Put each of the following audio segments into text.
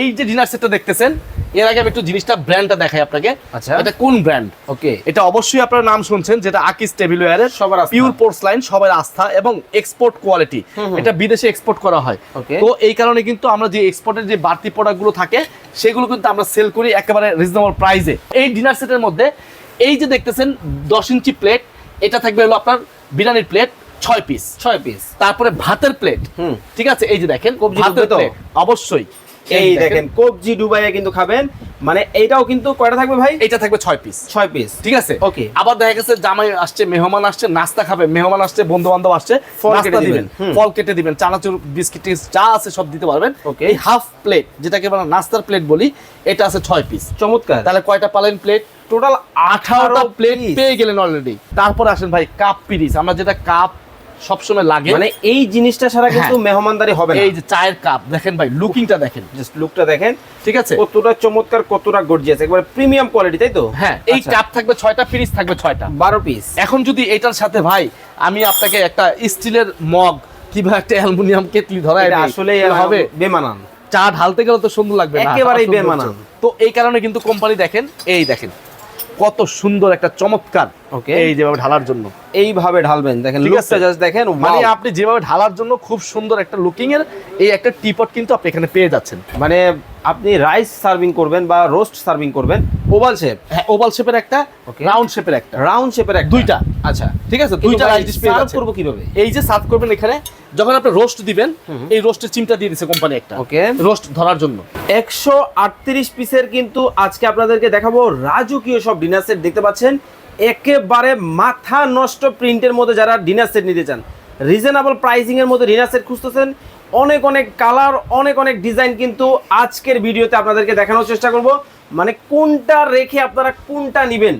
এই যে ডিনার সেটটা দেখতেছেন এর আগে আমি একটু জিনিসটা ব্র্যান্ডটা দেখাই আপনাকে। আচ্ছা। এটা কোন ব্র্যান্ড ওকে। এটা অবশ্যই আপনারা নাম শুনছেন যেটা আকিস টেবিলওয়্যারের সবার আস্থা। পিওর পোর্স লাইন সবার আস্থা এবং এক্সপোর্ট কোয়ালিটি এটা বিদেশে এক্সপোর্ট করা হয়. তো এই কারণে কিন্তু আমরা যে এক্সপোর্টের যে বাড়তি প্রোডাক্টগুলো থাকে সেগুলো কিন্তু আমরা সেল করি একেবারে রিজনেবল প্রাইসে এই ডিনার সেটের মধ্যে এই যে দেখতেছেন দশ ইঞ্চি প্লেট এটা থাকবে হলো আপনার বিরিয়ানির প্লেট ছয় পিস ছয় পিস তারপরে ভাতের প্লেট। ঠিক আছে? এই যে দেখেন কবজি ভাতের প্লেট অবশ্যই। এই দেখেন কবজি ডুবাইয়ে কিন্তু খাবেন। মানে এইটাও কিন্তু কয়টা থাকবে ভাই? এটা থাকবে ছয় পিস ছয় পিস ঠিক আছে? Okay. আবার দেখা গেছে জামাই আসছে মেহমান আসছে নাস্তা খাবে মেহমান আসছে বন্ধু বান্ধব আসছে নাস্তা দিবেন। ফল কেটে দিবেন চানাচুর বিস্কিট যা আছে সব দিতে পারবেন. এই হাফ প্লেট যেটাকে আমরা নাস্তার প্লেট বলি এটা আছে ছয় পিস চমৎকার। তাহলে কয়টা পালেন প্লেট টোটাল আঠারোটা প্লেট পেয়ে গেলেন অলরেডি তারপর আসেন ভাই কাপ পিরিস আমরা যেটা কাপ সবসময় লাগে। মানে এই জিনিসটা ছাড়া কিন্তু হ্যাঁ। মেহমানদারি হবে না। এই যে চায়ের কাপ দেখেন ভাই লুকিংটা দেখেন। জাস্ট লুকটা দেখেন। ঠিক আছে? কতটা চমৎকার কতটা গর্জিয়াস একবারে প্রিমিয়াম কোয়ালিটি তাই তো? হ্যাঁ এই আচ্ছা, কাপ থাকবে ছয়টা পিরিস থাকবে ছয়টা। বারো পিস এখন যদি এটার সাথে ভাই আমি আপনাকে একটা স্টিলের মগ কিংবা একটা অ্যালুমিনিয়াম কেটলি এটা আসলে হবে। বেমানান। চা ঢালতে গেলে তো সুন্দর লাগবে না। একেবারেই বেমানান। তো এই কারণে কিন্তু কোম্পানি দেখেন এই দেখেন। কত সুন্দর একটা চমৎকার ওকে এই যেভাবে ঢালার জন্য। এইভাবে ঢালবেন দেখেন লুকটা জাস্ট দেখেন মানে আপনি যেভাবে ঢালার জন্য খুব সুন্দর একটা লুকিং এর এই একটা টিপট কিন্তু আপনি এখানে পেয়ে যাচ্ছেন। মানে আপনি রাইস সার্ভিং করবেন বা রোস্ট সার্ভিং করবেন ওভাল শেপ হ্যাঁ ওভাল শেপের একটা. রাউন্ড শেপের একটা। রাউন্ড শেপের এক দুইটা। আচ্ছা। ঠিক আছে? দুইটা সার্ভ যাচ্ছেন করব কীভাবে? এই যে সার্ভ করবেন এখানে যখন আপনি রোস্ট দিবেন এই রোস্টের চিমটা দিয়ে দিছে কোম্পানি একটা। ওকে রোস্ট ধরার জন্য। একশো আটত্রিশ পিসের কিন্তু আজকে আপনাদেরকে দেখাবো রাজকীয় সব ডিনার সেট দেখতে পাচ্ছেন? একেবারে মাথা নষ্ট প্রিন্টের মধ্যে যারা ডিনার সেট নিতে চান রিজনেবল প্রাইসিং এর মধ্যে ডিনার সেট খুঁজতেছেন। অনেক অনেক কালার অনেক অনেক ডিজাইন কিন্তু আজকের ভিডিওতে আপনাদেরকে দেখানোর চেষ্টা করব। মানে কোনটা রেখে আপনারা কোনটা নেবেন?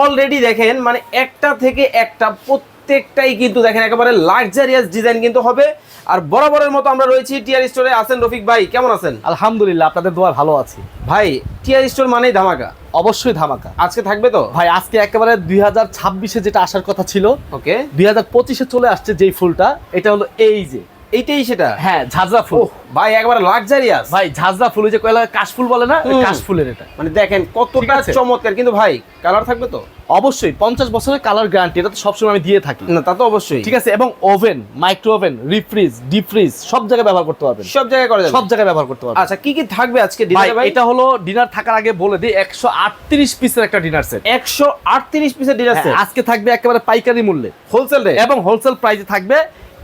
অলরেডি দেখেন মানে একটা থেকে একটা প্রত্যেকটাই কিন্তু দেখেন একেবারে লাক্সারিয়াস ডিজাইন কিন্তু হবে। আর বরাবরের মতো আমরা রয়েছি টিআর স্টোরে আছেন রফিক ভাই কেমন আছেন? আলহামদুলিল্লাহ আপনাদের দোয়া ভালো আছি। ভাই টিআর স্টোর মানেই ধামাকা? অবশ্যই ধামাকা। আজকে থাকবে তো? ভাই আজকে একেবারে দুই হাজার ছাব্বিশে যেটা আসার কথা ছিল ওকে দুই হাজার পঁচিশে চলে আসছে যেই ফুলটা এটা হলো এই যে। এইটাই সেটা। হ্যাঁ ঝাঁঝরা ফুল। ভাই একবার লাক্সারিয়াস ভাই ঝাঁঝরা ফুল যে কয়লা কাশফুল বলে না? কাশফুলের এটা। মানে দেখেন কতটা চমৎকার। কিন্তু ভাই কালার থাকবে তো? অবশ্যই পঞ্চাশ বছরের কালার গ্যারান্টি এটা তো সবসময় আমি দিয়ে থাকি। না তা তো অবশ্যই। ঠিক আছে এবং ওভেন মাইক্রো ওভেন রিফ্রিজ ডিপ ফ্রিজ সব জায়গায় ব্যবহার করতে পারবেন। সব জায়গায় করা যাবে। সব জায়গায় ব্যবহার করতে পারবেন। আচ্ছা কি কি থাকবে আজকে ডিনারে ভাই এটা হলো ডিনার থাকার আগে বলে দিই একশো আটত্রিশ পিসের একটা ডিনার সেট একশো আটত্রিশ পিসের ডিনার সেট আজকে থাকবে একেবারে পাইকারি মূল্যে। হোলসেল রেট এবং হোলসেল প্রাইসে থাকবে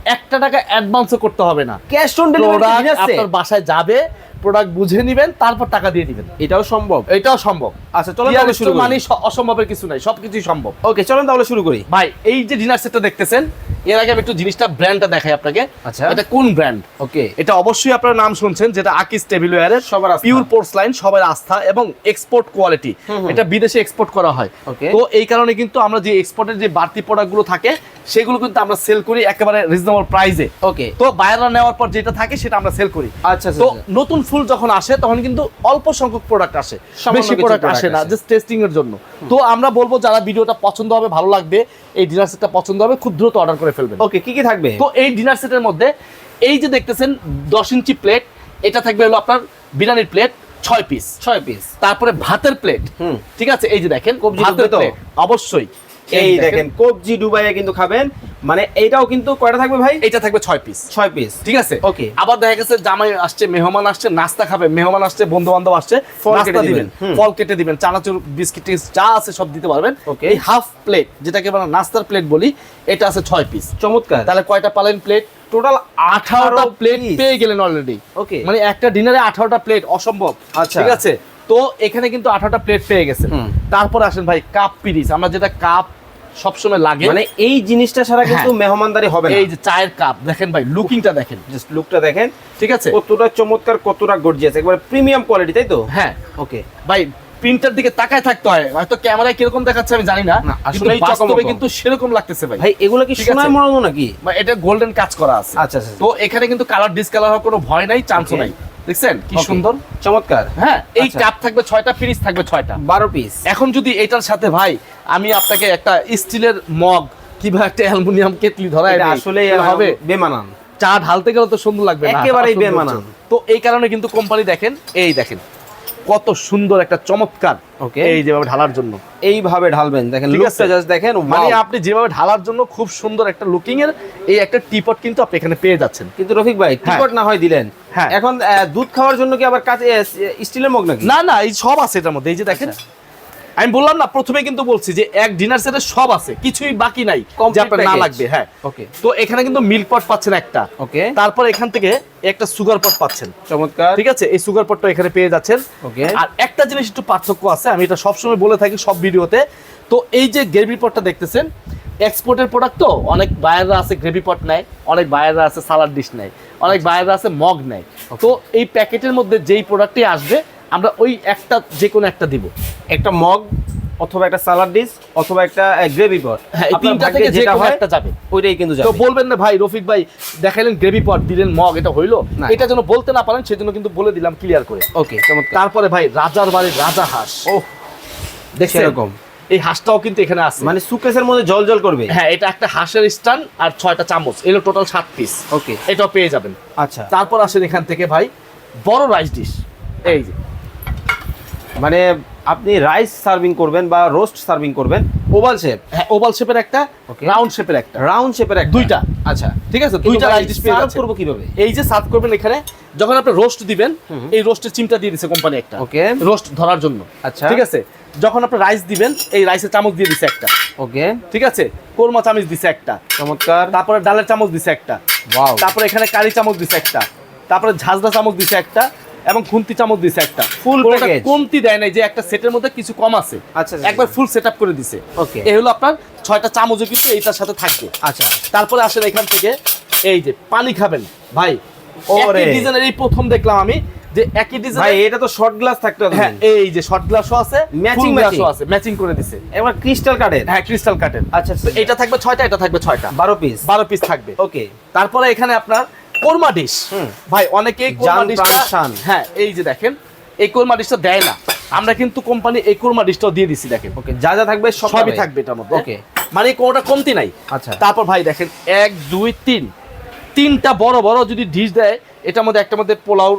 একটা টাকা অ্যাডভান্সও করতে হবে না। ক্যাশ অন ডেলিভারি আপনার বাসায় যাবে প্রোডাক্ট বুঝে নেবেন তারপর টাকা দিয়ে দিবেন। এটাও সম্ভব? এটাও সম্ভব। আচ্ছা চলো তাহলে শুরু মানে অসম্ভবের কিছু নাই সবকিছুই সম্ভব। ওকে চলেন তাহলে শুরু করি। ভাই এই যে ডিনার সেটটা দেখতেছেন এর আগে আমি একটু জিনিসটা ব্র্যান্ডটা দেখাই আপনাকে। আচ্ছা। এটা কোন ব্র্যান্ড ওকে এটা অবশ্যই আপনারা নাম শুনছেন যেটা আকিস টেবিলওয়্যারের সবার আস্থা। পিওর পোর্স লাইন সবার আস্থা এবং এক্সপোর্ট কোয়ালিটি এটা বিদেশে এক্সপোর্ট করা হয়. তো এই কারণে কিন্তু আমরা যে এক্সপোর্টের যে বাড়তি প্রোডাক্টগুলো থাকে সেগুলো কিন্তু আমরা সেল করি একেবারে রিজনেবল প্রাইসে ওকে। তো বায়াররা নেওয়ার পর যেটা থাকে সেটা আমরা সেল করি। আচ্ছা আচ্ছা তো আচ্ছা। নতুন ফুল যখন আসে তখন কিন্তু অল্প সংখ্যক প্রোডাক্ট আসে। বেশি প্রোডাক্ট আসে না জাস্ট টেস্টিং এর জন্য। তো আমরা বলব যারা ভিডিওটা পছন্দ হবে ভালো লাগবে এই ডিনার সেটটা পছন্দ হবে খুব দ্রুত অর্ডার করে ফেলবেন। ওকে কি কি থাকবে? তো এই ডিনার সেটের মধ্যে এই যে দেখতেছেন দশ ইঞ্চি প্লেট এটা থাকবে হলো আপনার বিরিয়ানির প্লেট ছয় পিস ছয় পিস তারপরে ভাতের প্লেট। ঠিক আছে? এই যে দেখেন কবজি ভাতের? প্লেট অবশ্যই। এই দেখেন। কবজি ডুবাইয়ে কিন্তু খাবেন মানে এইটাও কিন্তু কয়টা থাকবে ভাই? এটা থাকবে ছয় পিস ছয় পিস ঠিক আছে? Okay. আবার দেখা গেছে জামাই আসছে মেহমান আসছে নাস্তা খাবে মেহমান আসছে বন্ধু বান্ধব আসছে ফল কেটে দিবেন। ফল কেটে দিবেন চানাচুর বিস্কিট যা আছে সব দিতে পারবেন। Okay. এই হাফ প্লেট যেটাকে আমরা নাস্তার প্লেট বলি এটা আছে ছয় পিস চমৎকার। তাহলে কয়টা পালেন প্লেট টোটাল আঠারোটা প্লেট পেয়ে গেলেন অলরেডি ওকে মানে একটা ডিনারে আঠারোটা প্লেট অসম্ভব। আচ্ছা। ঠিক আছে? তো এখানে কিন্তু আঠারোটা প্লেট পেয়ে হুম। তারপর আসেন ভাই কাপ পিরিস আমরা যেটা কাপ সবসময় লাগে। মানে এই জিনিসটা ছাড়া কিন্তু হ্যাঁ। মেহমানদারি হবে না। এই যে চায়ের কাপ দেখেন ভাই লুকিংটা দেখেন। জাস্ট লুকটা দেখেন। ঠিক আছে? কতটা চমৎকার কতটা গর্জিয়াস একবারে প্রিমিয়াম কোয়ালিটি তাই তো? হ্যাঁ। ওকে ভাই প্রিন্টার দিকে তাকায় থাকতে হয়। হয়তো ক্যামেরায় কীরকম দেখাচ্ছে আমি জানি না কিন্তু বাস্তবে কিন্তু সেরকম লাগতেছে ভাই। ভাই এগুলো কি সোনায় আছে। মরানো নাকি? এটা গোল্ডেন কাজ করা আছে। আচ্ছা আচ্ছা তো এখানে কিন্তু কালার ডিসকালার হওয়ার কোনো ভয় নাই চান্সও. নাই। দেখছেন? কি সুন্দর? চমৎকার। হ্যাঁ এই আচ্ছা। কাপ থাকবে ছয়টা পিস থাকবে ছয়টা। বারো পিস এখন যদি এটার সাথে ভাই আমি আপনাকে একটা স্টিলের মগ কিংবা একটা অ্যালুমিনিয়াম কেটলি ধরায় আসলে হবে বেমানান। চা ঢালতে গেলে তো সুন্দর লাগবে একেবারেই বেমানান। তো এই কারণে কিন্তু কোম্পানি দেখেন এই দেখেন কত সুন্দর একটা চমৎকার ওকে এই যেভাবে ঢালার জন্য। এইভাবে ঢালবেন। দেখেন লুকটা জাস্ট দেখেন মানে আপনি যেভাবে ঢালার জন্য খুব সুন্দর একটা লুকিং এর এই একটা টিপট কিন্তু আপনি এখানে পেয়ে যাচ্ছেন। কিন্তু রফিক ভাই টিপট না হয় দিলেন। হ্যাঁ। এখন দুধ খাওয়ার জন্য কি আবার কাছে স্টিলের মগ নাকি? না না এই সব আছে এটার মধ্যে। এই যে দেখেন আমি বললাম না প্রথমে কিন্তু বলছি যে এক ডিনার সেটে সব আছে কিছুই বাকি নাই যে আপনার না লাগবে হ্যাঁ। ওকে তো এখানে কিন্তু মিল্ক পট পাচ্ছেন একটা। ওকে তারপর এখান থেকে একটা সুগার পট পাচ্ছেন। চমৎকার। ঠিক আছে? এই সুগার পটটা এখানে পেয়ে যাচ্ছেন। ওকে আর একটা জিনিস একটু পার্থক্য আছে আমি এটা সবসময় বলে থাকি সব ভিডিওতে। তো এই যে গ্রেভি পটটা দেখতেছেন এক্সপোর্টের প্রোডাক্ট তো অনেক বায়াররা আছে গ্রেভি পট নেয় অনেক বায়াররা আছে সালাড ডিশ নেয় অনেক বায়াররা আছে মগ নেয়। তো এই প্যাকেটের মধ্যে যেই প্রোডাক্টই আসবে আমরা ওই একটা যে কোনো একটা দিব। একটা মগ অথবা একটা সালাড ডিশ অথবা একটা গ্রেভি পট হ্যাঁ এই তিনটা থেকে যে কোনো একটা যাবে। ওইটাই কিন্তু যাবে। তো বলবেন না ভাই রফিক ভাই দেখাইলেন গ্রেভি পট দিলেন মগ এটা হইল? এটা যেন বলতে না পারেন সেজন্য কিন্তু বলে দিলাম ক্লিয়ার করে। ওকে তারপরে ভাই রাজার বাড়ির রাজা হাঁস। ও দেখছেন? এরকম এই হাঁসটাও কিন্তু এখানে আছে। মানে সুকেসের মধ্যে জল জল করবে? হ্যাঁ এটা একটা হাঁসের স্টান আর ছয়টা চামচ। এগুলো টোটাল সাত পিস ওকে এটাও পেয়ে যাবেন। আচ্ছা। তারপর আসেন এখান থেকে ভাই বড় রাইস ডিশ এই যে। মানে আপনি রাইস সার্ভিং করবেন বা রোস্ট সার্ভিং করবেন ওভাল শেপ হ্যাঁ ওভাল শেপের একটা. রাউন্ড শেপের একটা। রাউন্ড শেপের একটা। দুইটা। আচ্ছা। ঠিক আছে? দুইটা রাইস ডিশ পেয়ে সার্ভ করব কীভাবে? এই যে সার্ভ করবেন এখানে যখন আপনি রোস্ট দিবেন এই রোস্টের চিমটা দিয়ে দিছে কোম্পানি একটা। ওকে রোস্ট ধরার জন্য। আচ্ছা। ঠিক আছে? যখন আপনি রাইস দিবেন এই রাইসের চামচ দিয়ে দিছে একটা। ওকে ঠিক আছে? কোরমা চামচ দিছে একটা। চমৎকার। তারপরে ডালের চামচ দিছে একটা। ওয়াও তারপরে এখানে কারি চামচ দিছে একটা। তারপরে ঝাজদা চামচ দিছে একটা। এবং খুন্তি চামচ দিছে একটা। ফুল package। কমতি দেয় নাই যে একটা সেটের মধ্যে কিছু কম আছে। আচ্ছা, আচ্ছা, একবার ফুল সেট করে দিছে। ওকে এই হলো আপনার ছয়টা চামচও কিন্তু এইটার সাথে থাকবে। আচ্ছা। তারপরে আসেন এখান থেকে এই যে পানি খাবেন। ভাই ওরে। ডিজাইনের এই প্রথম দেখলাম আমি যে একই ভাই এটা তো শর্ট গ্লাস থাকতে হবে। হ্যাঁ এই যে শর্ট গ্লাসও আছে ফুল গ্লাসও আছে ম্যাচিং করে দিছে। এবার ক্রিস্টাল কাটের হ্যাঁ ক্রিস্টাল কাটেন আচ্ছা এটা থাকবে ছয়টা এটা থাকবে ছয়টা। বারো পিস বারো পিস থাকবে। ওকে তারপরে এখানে আপনার কোরমা ডিশ। ভাই অনেকেই কোরমা ডিশটা হ্যাঁ এই যে দেখেন এই কোরমা ডিশটা দেয় না। আমরা কিন্তু কোম্পানি এই কোরমা ডিশটাও দিয়ে দিছি দেখেন। ওকে যা যা থাকবে সবই থাকবে এটার মধ্যে। ওকে। মানে কোনোটা কমতি নাই। আচ্ছা। তারপর ভাই দেখেন এক দুই তিন। তিনটা বড় বড় যদি ডিশ দেয় এটার মধ্যে একটা মধ্যে পোলাও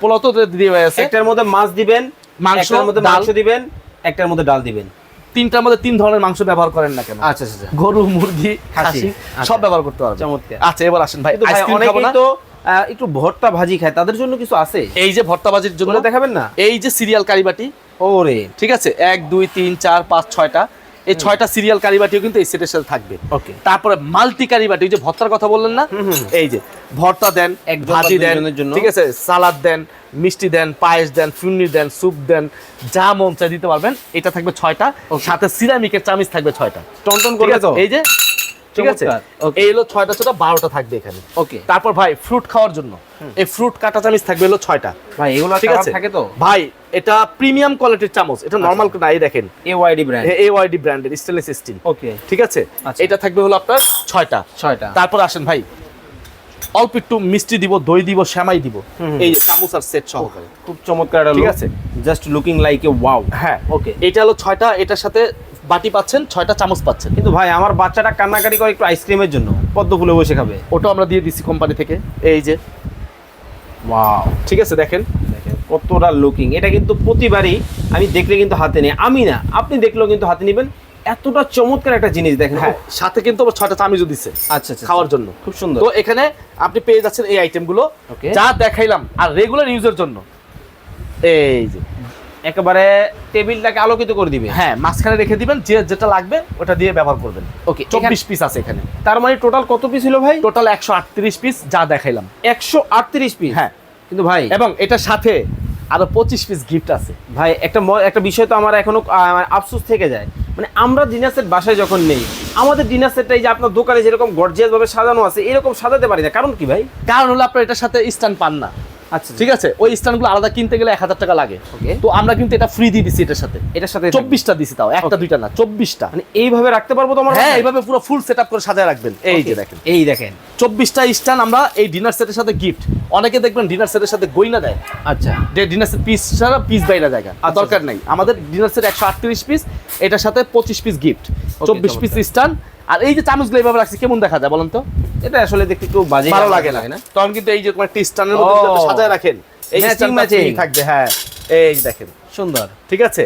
পোলাও তো দিয়ে আছে। একটার মধ্যে মাছ দিবেন মাংস, মধ্যে। মাংস দিবেন একটার মধ্যে ডাল দিবেন। তিনটার মধ্যে তিন ধরনের মাংস ব্যবহার করেন না কেন? আচ্ছা আচ্ছা গরু মুরগি খাসি। আচ্ছা। সব ব্যবহার করতে পারবেন। চমৎকার। আচ্ছা এবার আসেন ভাই আইসক্রিম খাব না। তো একটু ভর্তা ভাজি খায় তাদের জন্য কিছু আছে? এই যে ভর্তা ভাজির জন্য দেখাবেন না? এই যে সিরিয়াল কারিবাটি ওরে। ঠিক আছে? এক দুই তিন চার পাঁচ ছয়টা। এই ছয়টা সিরিয়াল কারিবাটিও কিন্তু এই সেটের সাথে থাকবে। ওকে তারপরে মাল্টি কারিবাটি যে ভর্তার কথা বললেন না। এই যে ভর্তা দেন এক ভাজি দেন। ঠিক আছে? সালাদ দেন মিষ্টি দেন পায়েস দেন ফুন্নি দেন স্যুপ দেন যা মন চাই দিতে পারবেন। এটা থাকবে ছয়টা। সাথে সিরামিকের চামিচ থাকবে ছয়টা। টন টন করে এই যে ঠিক আছে? এই হলো ছয়টা ছটা বারোটা থাকবে এখানে। ওকে তারপর ভাই ফ্রুট খাওয়ার জন্য। এই ফ্রুট কাটা চামচ থাকবে হলো ছয়টা। ভাই এগুলো ঠিক আছে? থাকে তো? ভাই এটা প্রিমিয়াম কোয়ালিটির চামচ। এটা নর্মাল নাই দেখেন। A Y D brand A Y D ব্র্যান্ডের স্টেনলেস স্টিল ওকে ঠিক আছে? আচ্ছা। এটা থাকবে হলো আপনার ছয়টা। ছয়টা। তারপর আসেন ভাই অল্প একটু মিষ্টি দিব দই দিব শ্যামাই দিব। এই যে চামচ আর সেট সহকারে। খুব চমৎকার একটা ঠিক আছে। Just looking like a wow হ্যাঁ ওকে এটা হলো ছয়টা এটার সাথে বাটি পাচ্ছেন ছয়টা চামচ পাচ্ছেন। কিন্তু ভাই আমার বাচ্চাটা কান্নাকাটি করে একটু আইসক্রিমের জন্য। পদ্ম ফুলে বসে খাবে। ওটাও আমরা দিয়ে দিছি কোম্পানি থেকে। এই যে। ওয়াও ঠিক আছে দেখেন। দেখেন কতটা লুকিং এটা কিন্তু প্রতিবারই আমি দেখলে কিন্তু হাতে নেই। আমি না আপনি দেখলেও কিন্তু হাতে নেবেন। এতটা চমৎকার একটা জিনিস দেখেন। হ্যাঁ। সাথে কিন্তু আবার ছয়টা চামিচও দিচ্ছে আচ্ছা আচ্ছা খাওয়ার জন্য। খুব সুন্দর। তো এখানে আপনি পেয়ে যাচ্ছেন এই আইটেমগুলো. যা দেখাইলাম আর রেগুলার ইউজের জন্য। এই যে একেবারে টেবিলটাকে আলোকিত করে দিবে। হ্যাঁ। মাঝখানে রেখে দিবেন যে যেটা লাগবে ওটা দিয়ে ব্যবহার করবেন। ওকে চব্বিশ পিস আছে এখানে। তার মানে টোটাল কত পিস ছিল ভাই? টোটাল একশো আটত্রিশ পিস যা দেখাইলাম। একশো আটত্রিশ পিস হ্যাঁ। কিন্তু ভাই এবং এটার সাথে আরও পঁচিশ পিস গিফট আছে। ভাই একটা একটা বিষয় তো আমার এখনও আহ, আফসোস থেকে যায়। মানে আমরা ডিনার সেট বাসায় যখন নেই, আমাদের ডিনার সেটটা এই যে আপনার দোকানে যেরকম গর্জিয়াস ভাবে সাজানো আছে, এরকম সাজাতে পারি না। কারণ কি ভাই? কারণ হলো আপনার এটার সাথে স্ট্যান্ড পান না। আচ্ছা ঠিক আছে? ওই স্ট্যান্ডগুলো আলাদা কিনতে গেলে এক হাজার টাকা লাগে। তো আমরা কিন্তু এটা ফ্রি দিয়ে দিছি এটার সাথে। এটার সাথে চব্বিশটা দিছি তাও একটা দুইটা না চব্বিশটা। মানে এইভাবে রাখতে পারব তো আমার হ্যাঁ এইভাবে পুরো ফুল সেট করে সাজায় রাখবেন। এই যে দেখেন। এই দেখেন। চব্বিশটা স্ট্যান্ড আমরা এই ডিনার সেটের সাথে গিফট অনেকে দেখবেন ডিনার সেটের সাথে গইনা দেয়। আচ্ছা। ডিনার সেট পিস ছাড়া পিস বাইরে জায়গা। আর আচ্ছা, দরকার নাই। আমাদের ডিনার সেট একশো আটত্রিশ পিস এটার সাথে পঁচিশ পিস গিফট চব্বিশ পিস চমৎকার। আর এই যে চামচগুলো এইভাবে রাখছি কেমন দেখা যায় বলেন তো? এটা আসলে দেখতে একটু বাজে ভালো লাগে না। তখন কিন্তু এই যে তোমার টিস্টানের মতো। সাজায় রাখেন এই থাকবে হ্যাঁ। এই দেখেন। সুন্দর। ঠিক আছে?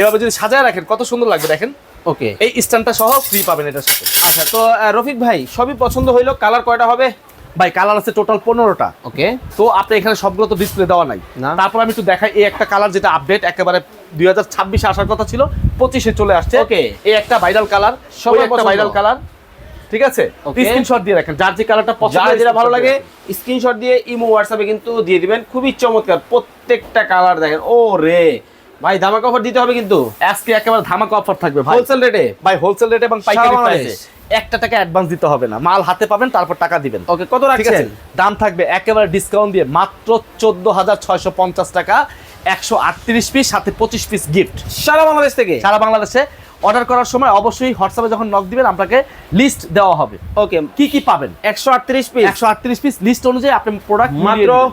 এভাবে যদি সাজায় রাখেন কত সুন্দর লাগবে দেখেন। ওকে। এই স্ট্যান্ডটা সহ ফ্রি পাবেন এটার সাথে। আচ্ছা তো রফিক ভাই সবই পছন্দ হইল কালার কয়টা হবে? ভাই কালার আছে টোটাল পনেরোটা। ওকে তো আপনি এখানে সবগুলো তো ডিসপ্লে দেওয়া নাই। না। তারপর আমি একটু দেখাই এই একটা কালার যেটা আপডেট একেবারে দুই হাজার ছাব্বিশে আসার কথা ছিল পঁচিশে চলে আসছে। ওকে এই একটা ভাইরাল কালার সবাই একটা ভাইরাল কালার ঠিক আছে. স্ক্রিনশট দিয়ে রাখেন যার যে কালারটা পছন্দ যেটা ভালো লাগে স্ক্রিনশট দিয়ে ইমো হোয়াটসঅ্যাপে কিন্তু দিয়ে দিবেন। খুবই চমৎকার প্রত্যেকটা কালার দেখেন। ও রে ভাই ধামাকা অফার দিতে হবে কিন্তু। আজকে একেবারে ধামাকা অফার থাকবে হোলসেল রেটে ভাই হোলসেল রেট এবং পাইকারি প্রাইসে একটা টাকা অ্যাডভান্স দিতে হবে না। মাল হাতে পাবেন তারপর টাকা দিবেন। ওকে কত রাখছেন? দাম থাকবে একেবারে ডিসকাউন্ট দিয়ে মাত্র চোদ্দ হাজার ছয়শো পঞ্চাশ টাকা একশো আটত্রিশ পিস সাথে পঁচিশ পিস গিফট সারা বাংলাদেশ থেকে? সারা বাংলাদেশে। অর্ডার করার সময় অবশ্যই হোয়াটসঅ্যাপে যখন নক দিবেন আপনাকে লিস্ট দেওয়া হবে। ওকে কি কি পাবেন? একশো আটত্রিশ পিস একশো আটত্রিশ পিস লিস্ট অনুযায়ী আপনি প্রোডাক্ট মাত্র-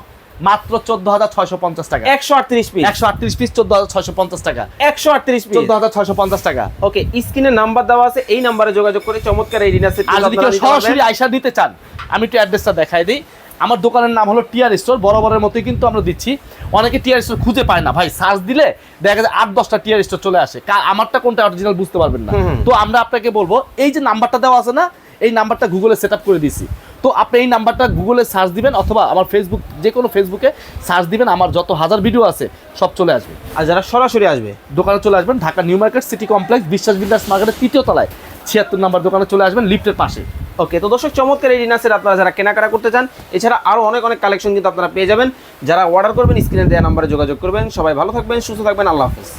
মাত্র চোদ্দ হাজার ছয়শো পঞ্চাশ টাকা। একশো আটত্রিশ পিস একশো আটত্রিশ পিস চোদ্দ হাজার ছয়শো পঞ্চাশ টাকা। একশো আটত্রিশ পিস চোদ্দ হাজার ছয়শো পঞ্চাশ টাকা। ওকে স্ক্রিনে নাম্বার দেওয়া আছে এই নাম্বারে যোগাযোগ করে চমৎকার এই সেট আর যদি কেউ সরাসরি আয়সা দিতে চান আমি একটু অ্যাড্রেসটা দেখাই দিই। আমার দোকানের নাম হলো টিয়ার স্টোর বরাবরের মতোই কিন্তু আমরা দিচ্ছি। অনেকে টিয়ার স্টোর খুঁজে পায় না ভাই সার্চ দিলে দেখা যায় আট দশটা টিয়ার স্টোর চলে আসে। আমারটা কোনটা অরিজিনাল বুঝতে পারবেন না। তো আমরা আপনাকে বলব এই যে নাম্বারটা দেওয়া আছে না এই নাম্বারটা গুগলে সেট আপ করে দিছি তো আপনি এই নাম্বারটা গুগলে সার্চ দিবেন অথবা আমার ফেসবুক যে কোনো ফেসবুকে সার্চ দিবেন আমার যত হাজার ভিডিও আছে সব চলে আসবে। আর যারা সরাসরি আসবে দোকানে চলে আসবেন Dhaka new market city complex Biswas builders মার্কেটের তৃতীয় তলায় ছিয়াত্তর নাম্বার দোকানে চলে আসবেন লিফটের পাশে। ওকে তো দর্শক চমৎকার এই সেট আপনারা যারা কেনাকাটা করতে চান এছাড়া আরও অনেক অনেক কালেকশন কিন্তু আপনারা পেয়ে যাবেন। যারা অর্ডার করবেন স্ক্রিনে দেওয়া নাম্বারে যোগাযোগ করবেন। সবাই ভালো থাকবেন সুস্থ থাকবেন আল্লাহ হাফিজ।